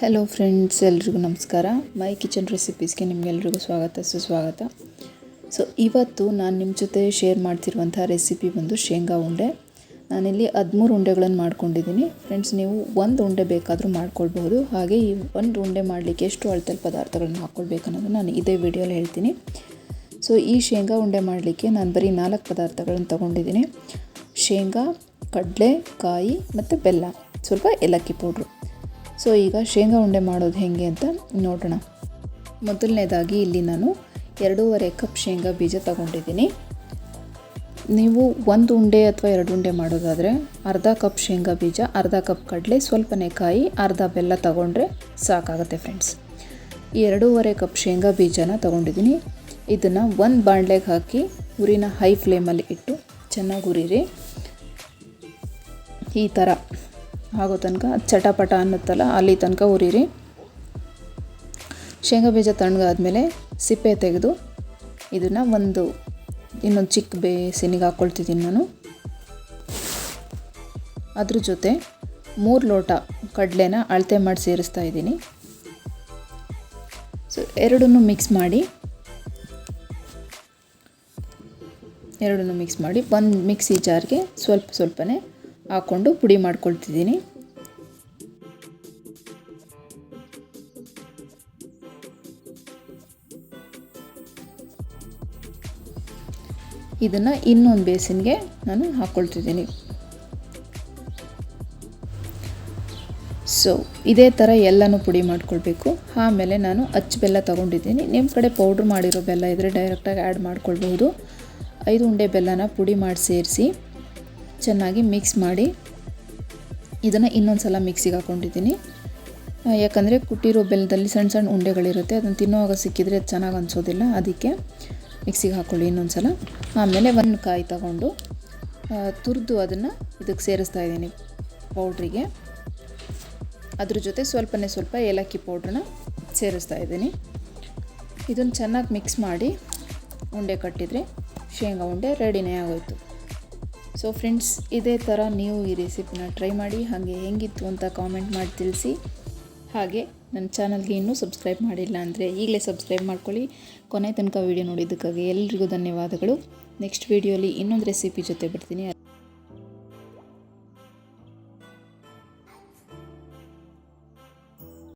Hello friends ಎಲ್ರಿಗೂ ನಮಸ್ಕಾರ. ಮೈ kitchen ರೆಸಿಪೀಸ್ಗೆ ನಿಮಗೆಲ್ರಿಗೂ ಸ್ವಾಗತ, ಸುಸ್ವಾಗತ. ಸೊ ಇವತ್ತು ನಾನು ನಿಮ್ಮ ಜೊತೆ ಶೇರ್ ಮಾಡ್ತಿರುವಂಥ ರೆಸಿಪಿ ಬಂದು ಶೇಂಗಾ ಉಂಡೆ. ನಾನಿಲ್ಲಿ ಹದಿಮೂರು ಉಂಡೆಗಳನ್ನು ಮಾಡ್ಕೊಂಡಿದ್ದೀನಿ. ಫ್ರೆಂಡ್ಸ್ ನೀವು ಒಂದು ಉಂಡೆ ಬೇಕಾದರೂ ಮಾಡ್ಕೊಳ್ಬಹುದು. ಹಾಗೆ ಈ ಒಂದು ಉಂಡೆ ಮಾಡಲಿಕ್ಕೆ ಎಷ್ಟು ಅಳತೆಲ್ ಪದಾರ್ಥಗಳನ್ನು ಹಾಕ್ಕೊಳ್ಬೇಕನ್ನೋದು ನಾನು ಇದೇ ವಿಡಿಯೋಲಿ ಹೇಳ್ತೀನಿ. ಸೊ ಈ ಶೇಂಗಾ ಉಂಡೆ ಮಾಡಲಿಕ್ಕೆ ನಾನು ಬರೀ ನಾಲ್ಕು ಪದಾರ್ಥಗಳನ್ನು ತೊಗೊಂಡಿದ್ದೀನಿ. ಶೇಂಗಾ, ಕಡಲೆ, ಕಾಯಿ ಮತ್ತು ಬೆಲ್ಲ. ಸ್ವಲ್ಪ ಏಲಕ್ಕಿ ಪೌಡ್ರು. ಸೊ ಈಗ ಶೇಂಗಾ ಉಂಡೆ ಮಾಡೋದು ಹೇಗೆ ಅಂತ ನೋಡೋಣ. ಮೊದಲನೇದಾಗಿ ಇಲ್ಲಿ ನಾನು ಎರಡೂವರೆ ಕಪ್ ಶೇಂಗಾ ಬೀಜ ತಗೊಂಡಿದ್ದೀನಿ. ನೀವು ಒಂದು ಉಂಡೆ ಅಥವಾ ಎರಡು ಉಂಡೆ ಮಾಡೋದಾದರೆ ಅರ್ಧ ಕಪ್ ಶೇಂಗಾ ಬೀಜ, ಅರ್ಧ ಕಪ್ ಕಡಲೆ, ಸ್ವಲ್ಪನೇ ಕಾಯಿ, ಅರ್ಧ ಬೆಲ್ಲ ತಗೊಂಡ್ರೆ ಸಾಕಾಗುತ್ತೆ ಫ್ರೆಂಡ್ಸ್. ಎರಡೂವರೆ ಕಪ್ ಶೇಂಗಾ ಬೀಜನ ತಗೊಂಡಿದ್ದೀನಿ. ಇದನ್ನು ಒಂದು ಬಾಣಲೆಗೆ ಹಾಕಿ ಉರಿನ ಹೈ ಫ್ಲೇಮಲ್ಲಿ ಇಟ್ಟು ಚೆನ್ನಾಗಿ ಉರಿರಿ. ಈ ಥರ ಆಗೋ ತನಕ ಚಟಪಟ ಅನ್ನುತ್ತಲ್ಲ ಅಲ್ಲಿ ತನಕ ಉರಿರಿ. ಶೇಂಗಾ ಬೀಜ ತಣ್ಣಗಾದ್ಮೇಲೆ ಸಿಪ್ಪೆ ತೆಗೆದು ಇದನ್ನು ಒಂದು ಇನ್ನೊಂದು ಚಿಕ್ಕ ಬೇಸಿನಿಗೆ ಹಾಕ್ಕೊಳ್ತಿದ್ದೀನಿ ನಾನು. ಅದ್ರ ಜೊತೆ ಮೂರು ಲೋಟ ಕಡಲೆನ ಅಳತೆ ಮಾಡಿ ಸೇರಿಸ್ತಾ ಇದ್ದೀನಿ. ಸೊ ಎರಡನ್ನೂ ಮಿಕ್ಸ್ ಮಾಡಿ, ಎರಡನ್ನೂ ಮಿಕ್ಸ್ ಮಾಡಿ, ಒಂದು ಮಿಕ್ಸಿ ಜಾರ್ಗೆ ಸ್ವಲ್ಪ ಸ್ವಲ್ಪನೇ ಹಾಕ್ಕೊಂಡು ಪುಡಿ ಮಾಡ್ಕೊಳ್ತಿದ್ದೀನಿ. ಇದನ್ನು ಇನ್ನೊಂದು ಬೇಸಿನ್ಗೆ ನಾನು ಹಾಕ್ಕೊಳ್ತಿದ್ದೀನಿ ಸೊ ಇದೇ ಥರ ಎಲ್ಲನೂ ಪುಡಿ ಮಾಡ್ಕೊಳ್ಬೇಕು. ಆಮೇಲೆ ನಾನು ಅಚ್ಚು ಬೆಲ್ಲ ತೊಗೊಂಡಿದ್ದೀನಿ. ನಿಮ್ಮ ಕಡೆ ಪೌಡ್ರ್ ಮಾಡಿರೋ ಬೆಲ್ಲ ಇದ್ದರೆ ಡೈರೆಕ್ಟಾಗಿ ಆ್ಯಡ್ ಮಾಡ್ಕೊಳ್ಬಹುದು. ಐದು ಉಂಡೆ ಬೆಲ್ಲನ ಪುಡಿ ಮಾಡಿ ಸೇರಿಸಿ. ಚೆನ್ನಾಗಿ ಮಿಕ್ಸ್ ಮಾಡಿ ಇದನ್ನು ಇನ್ನೊಂದು ಸಲ ಮಿಕ್ಸಿಗೆ ಹಾಕ್ಕೊಂಡಿದ್ದೀನಿ ಯಾಕಂದರೆ ಕುಟ್ಟಿರೋ ಬೆಲ್ಲದಲ್ಲಿ ಸಣ್ಣ ಸಣ್ಣ ಉಂಡೆಗಳಿರುತ್ತೆ, ಅದನ್ನು ತಿನ್ನುವಾಗ ಸಿಕ್ಕಿದರೆ ಚೆನ್ನಾಗಿ ಅನಿಸೋದಿಲ್ಲ, ಅದಕ್ಕೆ ಮಿಕ್ಸಿಗೆ ಹಾಕ್ಕೊಳ್ಳಿ ಇನ್ನೊಂದು ಸಲ ಆಮೇಲೆ ಒಂದು ಕಾಯಿ ತಗೊಂಡು ತುರಿದು ಅದನ್ನು ಇದಕ್ಕೆ ಸೇರಿಸ್ತಾ ಇದ್ದೀನಿ ಪೌಡ್ರಿಗೆ ಅದ್ರ ಜೊತೆ ಸ್ವಲ್ಪನೇ ಸ್ವಲ್ಪ ಏಲಕ್ಕಿ ಪೌಡ್ರನ್ನ ಸೇರಿಸ್ತಾ ಇದ್ದೀನಿ. ಇದನ್ನು ಚೆನ್ನಾಗಿ ಮಿಕ್ಸ್ ಮಾಡಿ ಉಂಡೆ ಕಟ್ಟಿದರೆ ಶೇಂಗಾ ಉಂಡೆ ರೆಡಿನೇ ಆಗೋಯ್ತು. ಸೊ ಫ್ರೆಂಡ್ಸ್ ಇದೇ ಥರ ನೀವು ಈ ರೆಸಿಪಿನ ಟ್ರೈ ಮಾಡಿ, ಹಾಗೆ ಹೆಂಗಿತ್ತು ಅಂತ ಕಾಮೆಂಟ್ ಮಾಡಿ ತಿಳಿಸಿ. ಹಾಗೆ ನನ್ನ ಚಾನಲ್ಗೆ ಇನ್ನೂ ಸಬ್ಸ್ಕ್ರೈಬ್ ಮಾಡಿಲ್ಲ ಅಂದರೆ ಈಗಲೇ ಸಬ್ಸ್ಕ್ರೈಬ್ ಮಾಡ್ಕೊಳ್ಳಿ. ಕೊನೆ ತನಕ ವೀಡಿಯೋ ನೋಡಿದ್ದಕ್ಕಾಗಿ ಎಲ್ರಿಗೂ ಧನ್ಯವಾದಗಳು. ನೆಕ್ಸ್ಟ್ ವೀಡಿಯೋಲಿ ಇನ್ನೊಂದು ರೆಸಿಪಿ ಜೊತೆ ಬರ್ತೀನಿ.